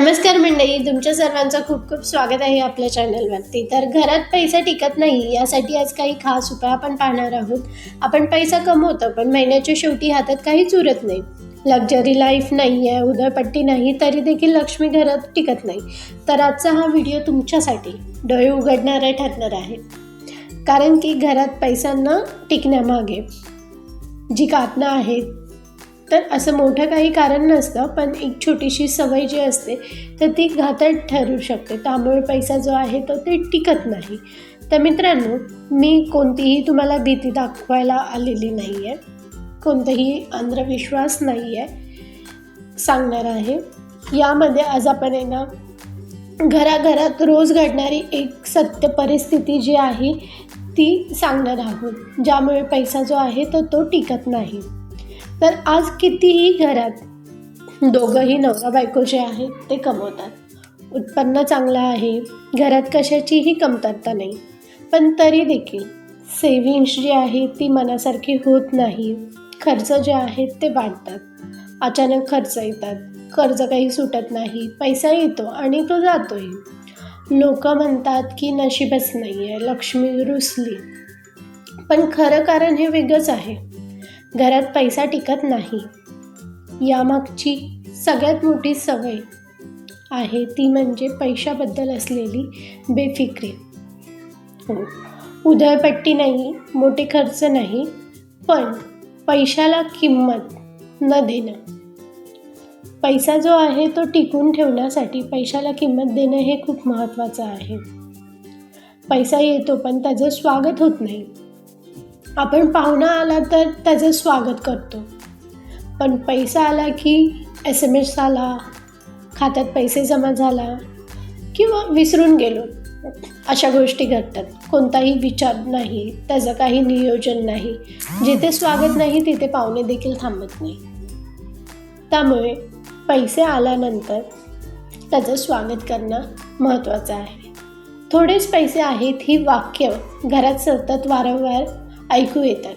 नमस्कार मंडळी तुमच्या सर्वांचं खूप खूप स्वागत आहे आपल्या चॅनलवरती. तर घरात पैसा टिकत नाही यासाठी आज काही खास उपाय आपण पाहणार आहोत. आपण पैसा कमवतो पण महिन्याच्या शेवटी हातात काहीच उरत नाही. लक्झरी लाईफ नाही आहे उदळपट्टी नाही तरी देखील लक्ष्मी घरात टिकत नाही. तर आजचा हा व्हिडिओ तुमच्यासाठी डोळे उघडणारा ठरणार आहे. कारण की घरात पैसा न टिकण्यामागे जी कारणं आहेत तर असं मोठं काही कारण नसतं पण एक छोटीशी सवय जी असते तर ती घातक ठरू शकते. त्यामुळे पैसा जो आहे तो ते टिकत नाही. तर मित्रांनो मी कोणतीही तुम्हाला भीती दाखवायला आलेली नाही आहे कोणताही अंधविश्वास नाही आहे सांगणार आहे. यामध्ये आज आपण आहे ना घराघरात रोज घडणारी एक सत्य परिस्थिती जी आहे ती सांगणार आहोत. ज्यामुळे पैसा जो आहे तो तो टिकत नाही. तर आज कितीही घरात दोघंही नवरा बायको जे आहेत ते कमवतात. उत्पन्न चांगलं आहे घरात कशाचीही कमतरता नाही. पण तरी देखील सेव्हिंग्स जी आहे ती मनासारखी होत नाही. खर्च जे आहेत ते वाढतात. अचानक खर्च येतात. कर्ज काही सुटत नाही. पैसा येतो आणि तो जातोही लोक म्हणतात की नशीबच नाही आहे लक्ष्मी रुसली. पण खरं कारण हे वेगळंच आहे. घरात पैसा टिकत नाही. यामागची सगळ्यात मोठी सवय आहे ती म्हणजे पैशाबद्दल असलेली बेफिक्री. हो उधळपट्टी नाही मोठे खर्च नाही पण पैशाला किंमत न देणं. पैसा जो आहे तो टिकून ठेवण्यासाठी पैशाला किंमत देणं हे खूप महत्त्वाचं आहे. पैसा येतो पण त्याचं स्वागत होत नाही. आपण पाहुणा आला तर त्याचं स्वागत करतो. पण पैसा आला की एस एम एस आला खात्यात पैसे जमा झाला किंवा विसरून गेलो अशा गोष्टी घडतात. कोणताही विचार नाही त्याचं काही नियोजन नाही. जिथे स्वागत नाही तिथे पाहुणे देखील थांबत नाही. त्यामुळे पैसे आल्यानंतर त्याचं स्वागत करणं महत्त्वाचं आहे. थोडेच पैसे आहेत ही वाक्य घरात सतत वारंवार ऐकू येतात.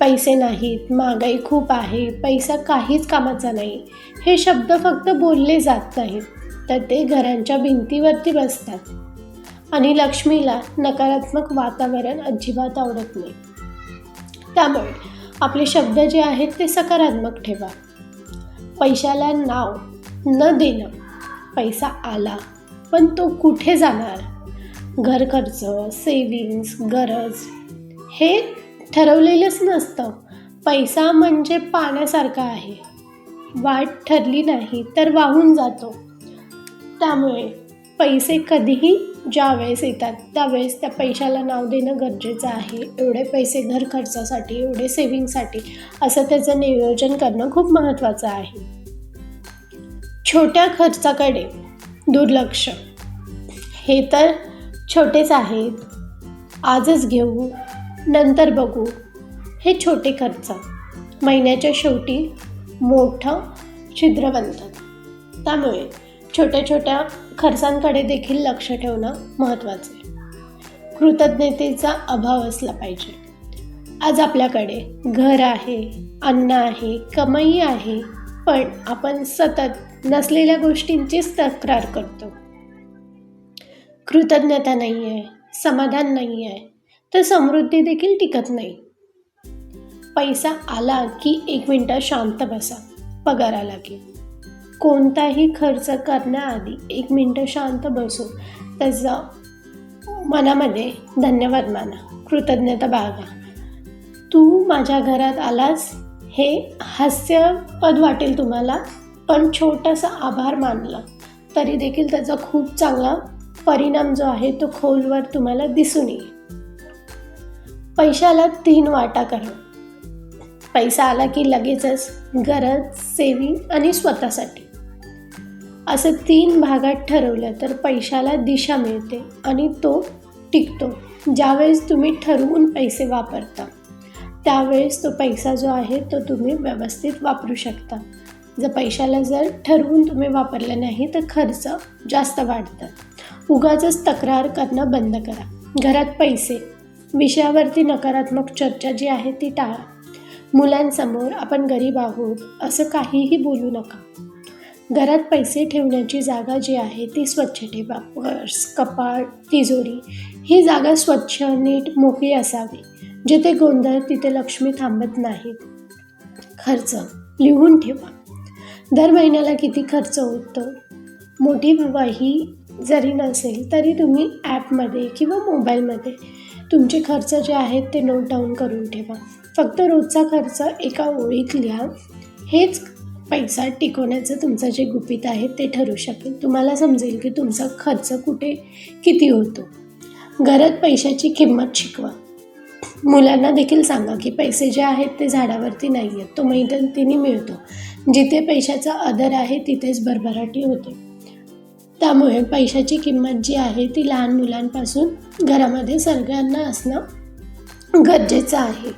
पैसे नाहीत महागाई खूप आहे पैसा काहीच कामाचा नाही. हे शब्द फक्त बोलले जात नाहीत तर ते घरांच्या भिंतीवरती बसतात. आणि लक्ष्मीला नकारात्मक वातावरण अजिबात आवडत नाही. त्यामुळे आपले शब्द जे आहेत ते सकारात्मक ठेवा. पैशाला नाव न देणं पैसा आला पण तो कुठे जाणार? घर खर्च सेविंग्स गरज हे ठरवलेलंच नसतं. पैसा म्हणजे पाण्यासारखा आहे. वाट ठरली नाही तर वाहून जातो. त्यामुळे पैसे कधीही ज्या वेळेस येतात त्यावेळेस त्या पैशाला नाव देणं गरजेचं आहे. एवढे पैसे घर खर्चासाठी एवढे सेविंगसाठी असं त्याचं नियोजन करणं खूप महत्त्वाचं आहे. छोट्या खर्चाकडे दुर्लक्ष. हे तर छोटेच आहेत. आजच घेऊ नंतर बघू. हे छोटे खर्च. महिन्याच्या शेवटी मोठं छिद्र बनतात त्यामुळे छोट्या छोट्या खर्चांकडे देखील लक्ष ठेवणं महत्त्वाचं आहे. कृतज्ञतेचा अभाव असला पाहिजे. आज आपल्याकडे घर आहे अन्न आहे कमाई आहे पण आपण सतत नसलेल्या गोष्टींचीच तक्रार करतो. कृतज्ञता नाही आहे समाधान नाही आहे तर समृद्धी देखील टिकत नाही. पैसा आला की एक मिनटं शांत बसा पगार आला की. कोणताही खर्च करण्याआधी एक मिनटं शांत बसून त्याचा मनामध्ये धन्यवाद माना कृतज्ञता बाळगा. तू माझ्या घरात आलास हे हास्यपद वाटेल तुम्हाला पण छोटासा आभार मानला. तरी देखील त्याचा खूप चांगला परिणाम जो आहे तो खोलवर तुम्हाला दिसून येईल. पैशाला तीन वाटा करा. पैसा आला की लगेचच गरज सेविंग आणि स्वतःसाठी. असं तीन भागात ठरवलं तर पैशाला दिशा मिळते आणि तो टिकतो. ज्यावेळेस तुम्ही ठरवून पैसे वापरता त्यावेळेस तो पैसा जो आहे तो तुम्ही व्यवस्थित वापरू शकता. जर पैशाला जर ठरवून तुम्ही वापरलं नाही तर खर्च जास्त वाढतात उगाच तक्रार करणं बंद करा. घरात पैसे विषयावरती नकारात्मक चर्चा जी आहे ती टाळा. मुलांसमोर आपण गरीब आहोत असं काहीही बोलू नका. घरात पैसे ठेवण्याची जागा जी आहे ती स्वच्छ ठेवा. पर्स कपाट तिजोरी ही जागा स्वच्छ नीट मोकळी असावी जिथे गोंधळ तिथे लक्ष्मी थांबत नाहीत. खर्च लिहून ठेवा. दर महिन्याला किती खर्च होतो? मोठी वही जरी नसेल तरी तुम्ही ॲपमध्ये किंवा मोबाईलमध्ये तुमचे खर्च जे आहेत ते नोट डाऊन करून ठेवा. फक्त रोजचा खर्च एका ओळीत लिहा. हेच पैसा टिकवण्याचं तुमचं जे गुपित आहे ते ठरू शकेल. तुम्हाला समजेल की तुमचा खर्च कुठे किती होतो. घरात पैशाची किंमत शिकवा. मुलांना देखील सांगा की पैसे जे आहेत ते झाडावरती नाही आहेत तो मैदान तिने मिळतो. जिथे पैशाचा आदर आहे तिथेच भरभराटी होते. त्यामुळे पैशाची किंमत जी आहे ती लहान मुलांपासून घरामध्ये सगळ्यांना असणं गरजेचं आहे.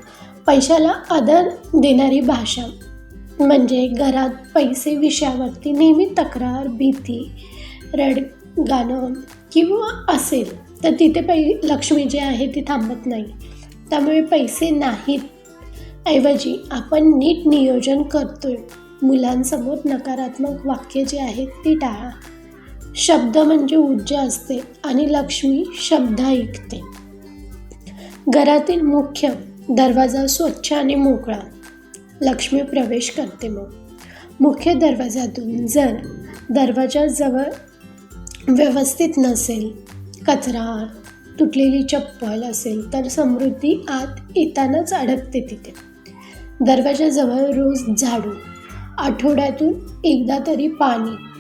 पैशाला आदर देणारी भाषा म्हणजे घरात पैसे विषयावरती नेहमी तक्रार भीती रड गाणं किंवा असेल तर तिथे पै लक्ष्मी जी आहे ती थांबत नाही. त्यामुळे पैसे नाहीत. ऐवजी आपण नीट नियोजन करतोय. मुलांसमोर नकारात्मक वाक्य जे आहेत ती टाळा. शब्द म्हणजे ऊर्जा असते आणि लक्ष्मी शब्द ऐकते. घरातील मुख्य दरवाजा स्वच्छ आणि मोकळा. लक्ष्मी प्रवेश करते मग. मुख्य दरवाजातून जर दरवाजाजवळ व्यवस्थित नसेल कचरा तुटलेली चप्पल असेल तर समृद्धी आत येतानाच अडकते तिथे. दरवाजाजवळ रोज झाडू. आठवड्यातून एकदा तरी पाणी.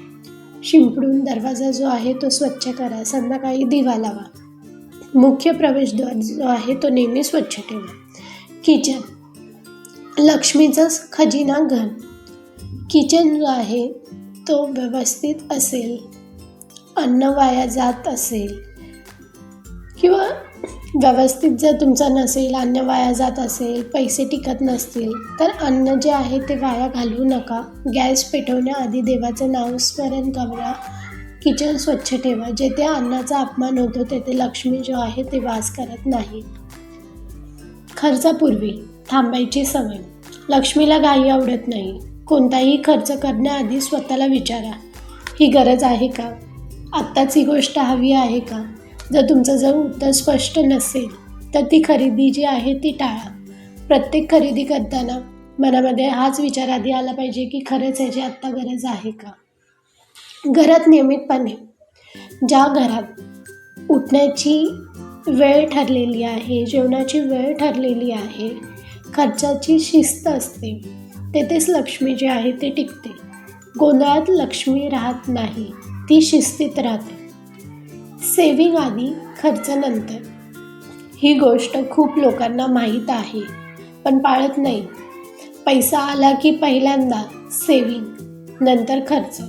शिंपडून दरवाजा जो आहे तो स्वच्छ करा संध्याकाळी दिवा लावा. मुख्य प्रवेशद्वार जो आहे तो नेहमी स्वच्छ ठेवा. किचन. लक्ष्मीचं खजिना घन किचन जो आहे तो व्यवस्थित असेल. अन्न वाया जात असेल. किंवा व्यवस्थित जर तुमचं नसेल अन्न वाया जात असेल पैसे टिकत नसतील तर अन्न जे आहे ते वाया घालवू नका. गॅस पेटवण्याआधी देवाचं नाव स्मरण करा. किचन स्वच्छ ठेवा. जेथे अन्नाचा अपमान होतो तेथे लक्ष्मी जो आहे ते वास करत नाही. खर्चापूर्वी थांबायची सवय. लक्ष्मीला घाई आवडत नाही. कोणताही खर्च करण्याआधी स्वतःला विचारा. ही गरज आहे का? आत्ताच ही गोष्ट हवी आहे का? जर तुमचं जर उत्तर स्पष्ट नसेल तर ती खरेदी जी आहे ती टाळा. प्रत्येक खरेदी करताना मनामध्ये हाच विचार आधी आला पाहिजे की खरंच याची आत्ता गरज आहे का? घरात नियमितपणे ज्या घरात उठण्याची वेळ ठरलेली आहे जेवणाची वेळ ठरलेली आहे खर्चाची शिस्त असते तेथेच लक्ष्मी जी आहे ते टिकते. गोंधळात लक्ष्मी राहत नाही ती शिस्तीत राहते. सेविंग आधी खर्च नंतर ही गोष्ट खूप लोकांना माहीत आहे पण पाळत नाही. पैसा आला की पहिल्यांदा सेविंग नंतर खर्च.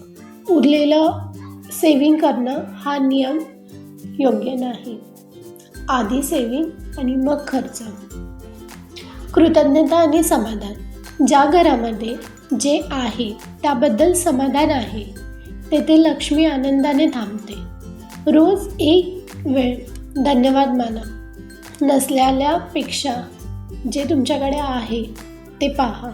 उरलेलं सेविंग करणं हा नियम योग्य नाही. आधी सेविंग आणि मग खर्च. कृतज्ञता आणि समाधान. ज्या घरामध्ये जे आहे त्याबद्दल समाधान आहे तेथे लक्ष्मी आनंदाने थांबते. रोज एक वेळ धन्यवाद माना. नसलेल्यापेक्षा जे तुमच्याकडे आहे ते पहा.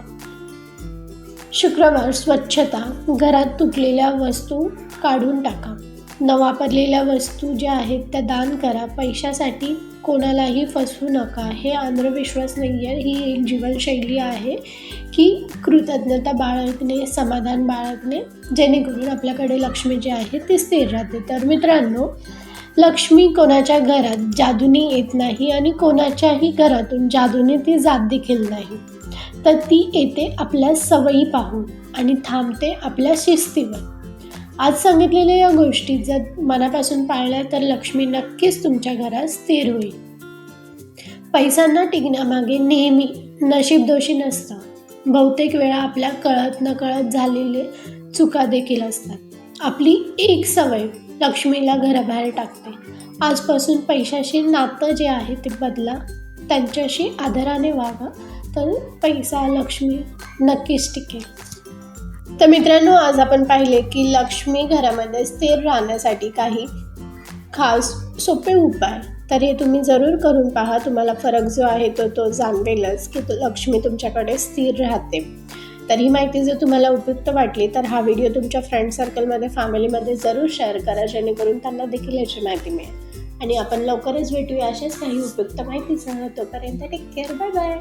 शुक्रवार स्वच्छता घरात तुटलेल्या वस्तू काढून टाका. न वापरलेल्या वस्तू ज्या आहेत त्या दान करा. पैशासाठी कोणालाही फसवू नका. हे अंधविश्वास नाही आहे. ही एक जीवनशैली आहे की कृतज्ञता बाळगणे समाधान बाळगणे जेणेकरून आपल्याकडे लक्ष्मी जी आहे ती स्थिर राहते. तर मित्रांनो लक्ष्मी कोणाच्या घरात जादूनी येत नाही आणि कोणाच्याही घरातून जादूने ती जात देखील नाही. तर ती येते आपल्या सवयी पाहून आणि थांबते आपल्या शिस्तीवर. आज सांगितलेल्या या गोष्टी जर मनापासून पाळल्या तर लक्ष्मी नक्कीच तुमच्या घरात स्थिर होईल. पैसा न टिकण्यामागे नेहमी नशीब दोषी नसतं बहुतेक वेळा आपल्या कळत नकळत झालेले चुका देखील असतात. आपली एक सवय लक्ष्मीला घराबाहेर टाकते. आजपासून पैशाशी नातं जे आहे ते बदला त्यांच्याशी आदराने वागा तर पैसा लक्ष्मी नक्कीच टिकेल. तर मित्रांनो आज आपण पाहिले की लक्ष्मी घरामध्ये स्थिर राहण्यासाठी काही खास सोपे उपाय. तर हे तुम्ही जरूर करून पहा. तुम्हाला फरक जो आहे तो तो जाणवेलच की तो लक्ष्मी तुमच्याकडे स्थिर राहते. तर ही माहिती जर तुम्हाला उपयुक्त वाटली तर हा व्हिडिओ तुमच्या फ्रेंड सर्कलमध्ये फॅमिलीमध्ये जरूर शेअर करा जेणेकरून त्यांना देखील याची माहिती मिळेल. आणि आपण लवकरच भेटूया अशाच काही उपयुक्त माहितीसह. तोपर्यंत टेक केअर बाय बाय